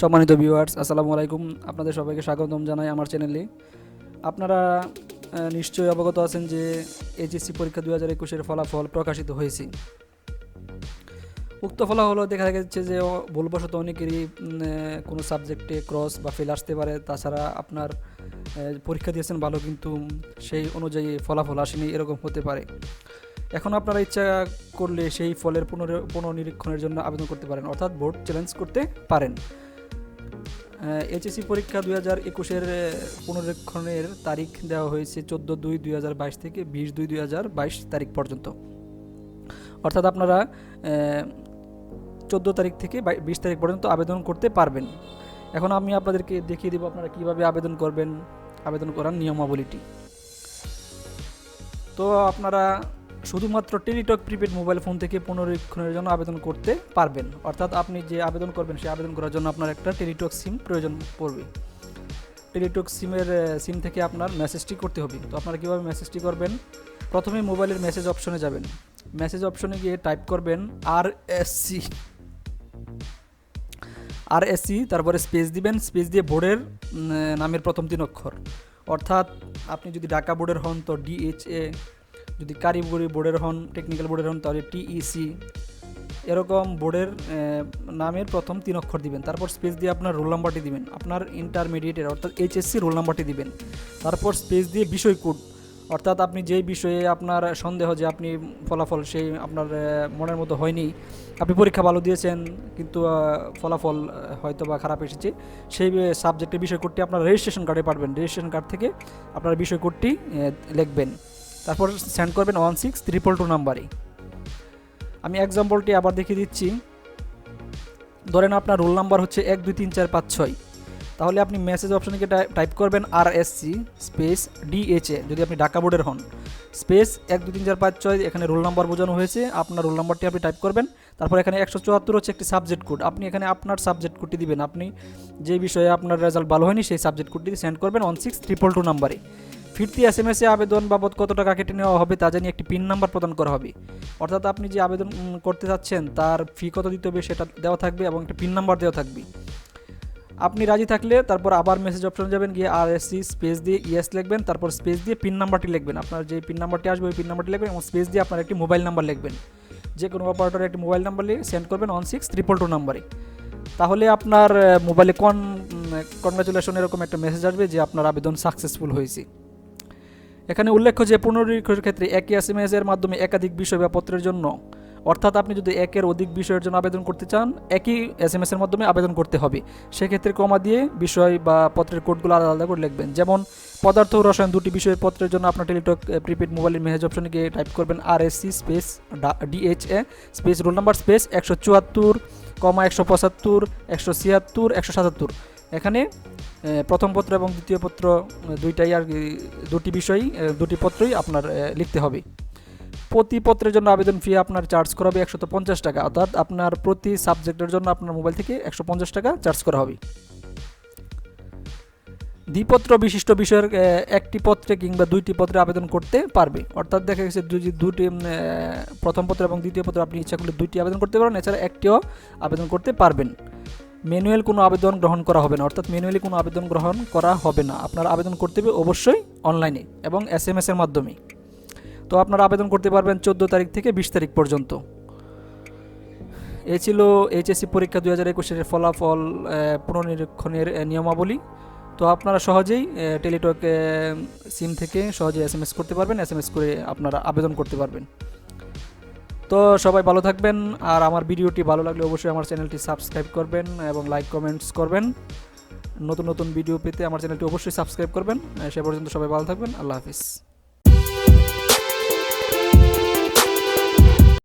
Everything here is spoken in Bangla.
সম্মানিত ভিউয়ার্স আসসালামু আলাইকুম। আপনাদের সবাইকে স্বাগতম জানাই আমার চ্যানেলে আপনারা নিশ্চয়ই অবগত আছেন যে এইচএসসি পরীক্ষা দু হাজার একুশের ফলাফল প্রকাশিত হয়েছে। উক্ত ফলাফল দেখা গেছে যে ভুলবশত অনেকেরই কোনো সাবজেক্টে ক্রস বা ফেল আসতে পারে। তাছাড়া আপনার পরীক্ষা দিয়েছেন ভালো, কিন্তু সেই অনুযায়ী ফলাফল আসেনি, এরকম হতে পারে। এখন আপনারা ইচ্ছা করলে সেই ফলের পুনর, পুনর্নিরীক্ষণের জন্য আবেদন করতে পারেন, অর্থাৎ বোর্ড চ্যালেঞ্জ করতে পারেন। এইচএসসি পরীক্ষা দুই হাজার একুশের পুনরীক্ষণের তারিখ দেওয়া হয়েছে চোদ্দ দুই দুই হাজার বাইশ থেকে বিশ দুই দুই হাজার বাইশ তারিখ পর্যন্ত। অর্থাৎ আপনারা চোদ্দ তারিখ থেকে বিশ তারিখ পর্যন্ত আবেদন করতে পারবেন। এখন আমি আপনাদেরকে দেখিয়ে দেবো আপনারা কীভাবে আবেদন করবেন, আবেদন করার নিয়মাবলীটি। তো আপনারা শুধুমাত্র টেলিটক প্রিপেড মোবাইল ফোন থেকে পুনরীক্ষণের জন্য আবেদন করতে পারবেন। অর্থাৎ আপনি যে আবেদন করবেন, সেই আবেদন করার জন্য আপনার একটা টেলিটক সিম প্রয়োজন পড়বে। টেলিটক সিমের সিম থেকে আপনার মেসেজটি করতে হবে। তো আপনারা কীভাবে মেসেজটি করবেন? প্রথমে মোবাইলের মেসেজ অপশনে যাবেন। মেসেজ অপশনে গিয়ে টাইপ করবেন R S C R S C তারপরে স্পেস দিবেন। স্পেস দিয়ে বোর্ডের নামের প্রথম তিন অক্ষর অর্থাৎ আপনি যদি ঢাকা বোর্ডের হন, তো ডিএইচএ যদি কারিগরি বোর্ডের হন টেকনিক্যাল বোর্ডের হন, তাহলে টিইসি এরকম বোর্ডের নামের প্রথম তিন অক্ষর দিবেন। তারপর স্পেস দিয়ে আপনার রোল নাম্বারটি দিবেন। আপনার ইন্টারমিডিয়েটের অর্থাৎ এইচএসসি রোল নাম্বারটি দিবেন। তারপর স্পেস দিয়ে বিষয় কোড অর্থাৎ আপনি যেই বিষয়ে আপনার সন্দেহ যে আপনি ফলাফল সেই আপনার মনের মতো হয়নি, আপনি পরীক্ষা ভালো দিয়েছেন, কিন্তু ফলাফল হয়তো বা খারাপ এসেছে, সেই সাবজেক্টের বিষয় কোডটি আপনার রেজিস্ট্রেশন কার্ডে পারবেন রেজিস্ট্রেশন কার্ড থেকে আপনার বিষয় কোডটি লিখবেন। তারপর সেন্ড করবেন ওয়ান সিক্স ত্রিপল টু নাম্বারে আমি এক্সাম্পলটি আবার দেখিয়ে দিচ্ছি। ধরেন আপনার রোল নাম্বার হচ্ছে এক, দুই, তিন, চার, পাঁচ, ছয়। তাহলে আপনি মেসেজ অপশনে গিয়ে টাইপ করবেন R S C space DHA যদি আপনি ঢাকা বোর্ডের হন। স্পেস এক, দুই, তিন, চার, পাঁচ, ছয়, এখানে রোল নাম্বার বোঝানো হয়েছে। আপনার রোল নাম্বারটি আপনি টাইপ করবেন। তারপর এখানে একশো চুয়াত্তর হচ্ছে একটি সাবজেক্ট কোড আপনি এখানে আপনার সাবজেক্ট কোডটি দিবেন। আপনি যে বিষয়ে আপনার রেজাল্ট ভালো হয়নি, সেই সাবজেক্ট কোডটি সেন্ড করবেন ওয়ান সিক্স ট্রিপল টু নাম্বারে ফিরতি এস এম এস আবেদন বাবদ কত টাকা কেটে নেওয়া হবে তা জানিয়ে একটি পিন নাম্বার প্রদান করা হবে। অর্থাৎ আপনি যে আবেদন করতে চাচ্ছেন, তার ফি কত দিতে হবে সেটা দেওয়া থাকবে এবং একটা পিন নাম্বার দেওয়া থাকবে। আপনি রাজি থাকলে তারপর আবার মেসেজ অপশনে যাবেন, গিয়ে আর এস সি স্পেস দিয়ে ইয়েস লিখবেন, তারপর স্পেস দিয়ে পিন নাম্বারটি লিখবেন। আপনার যে পিন নাম্বারটি আসবে, ওই পিন নাম্বারটি লিখবেন এবং স্পেস দিয়ে আপনার একটি মোবাইল নাম্বার লিখবেন। যে কোনো অপারেটরের একটি মোবাইল নাম্বার লিখে সেন্ড করবেন ওয়ান সিক্স ট্রিপল টু নাম্বারে তাহলে আপনার মোবাইলে কন কনগ্রাচুলেশন এরকম একটা মেসেজ আসবে যে আপনার আবেদন সাকসেসফুল হয়েছে। এখানে উল্লেখ্য যে পুনরীক্ষণের ক্ষেত্রে একই এস এম এর মাধ্যমে একাধিক বিষয় বা পত্রের জন্য। অর্থাৎ আপনি যদি একের অধিক বিষয়ের জন্য আবেদন করতে চান, একই এস এম এর মাধ্যমে আবেদন করতে হবে। সেক্ষেত্রে কমা দিয়ে বিষয় বা পত্রের কোডগুলো আলাদা আলাদা করে লিখবেন। যেমন, পদার্থ রসায়ন দুটি বিষয়ের পত্রের জন্য আপনার টেলিটক প্রিপেড মোবাইলের মেহেজ অপশনে গিয়ে টাইপ করবেন R S C space DHA space roll number space একশো চুয়াত্তর, কমা একশো পঁচাত্তর, একশো ছিয়াত্তর, একশো সাতাত্তর। এখানে প্রথম পত্র এবং দ্বিতীয় পত্র দুইটাই আর দুটি বিষয়ই দুটি পত্রই আপনার লিখতে হবে। প্রতি পত্রের জন্য আবেদন ফি আপনার চার্জ করা হবে একশত পঞ্চাশ টাকা, অর্থাৎ আপনার প্রতি সাবজেক্টের জন্য আপনার মোবাইল থেকে একশো পঞ্চাশ টাকা চার্জ করা হবে। দ্বিপত্র বিশিষ্ট বিষয়ের একটি পত্রে কিংবা দুইটি পত্রে আবেদন করতে পারবে। অর্থাৎ দেখা গেছে যদি দুটি প্রথম পত্র এবং দ্বিতীয় পত্র আপনি ইচ্ছা করলে দুইটি আবেদন করতে পারেন, এছাড়া একটিও আবেদন করতে পারবেন। ম্যানুয়াল কোনো আবেদন গ্রহণ করা হবে না, অর্থাৎ ম্যানুয়ালি কোনো আবেদন গ্রহণ করা হবে না। আপনার আবেদন করতে হবে অবশ্যই অনলাইনে এবং এস এম এর মাধ্যমে। তো আপনারা আবেদন করতে পারবেন চোদ্দ তারিখ থেকে বিশ তারিখ পর্যন্ত। এই ছিল এইচএসসি পরীক্ষা দুই হাজার একুশের ফলাফল পুনর্নিরীক্ষণের নিয়মাবলী। তো আপনারা সহজেই টেলিটক সিম থেকে সহজেই এস এম এস করতে পারবেন এস এম এস করে আপনারা আবেদন করতে পারবেন। তো সবাই ভালো থাকবেন, আর আমার ভিডিওটি ভালো লাগলে অবশ্যই আমার চ্যানেলটি সাবস্ক্রাইব করবেন এবং লাইক, কমেন্টস করবেন। নতুন নতুন ভিডিও পেতে আমার চ্যানেলটি অবশ্যই সাবস্ক্রাইব করবেন। সে পর্যন্ত সবাই ভালো থাকবেন, আল্লাহ হাফিজ।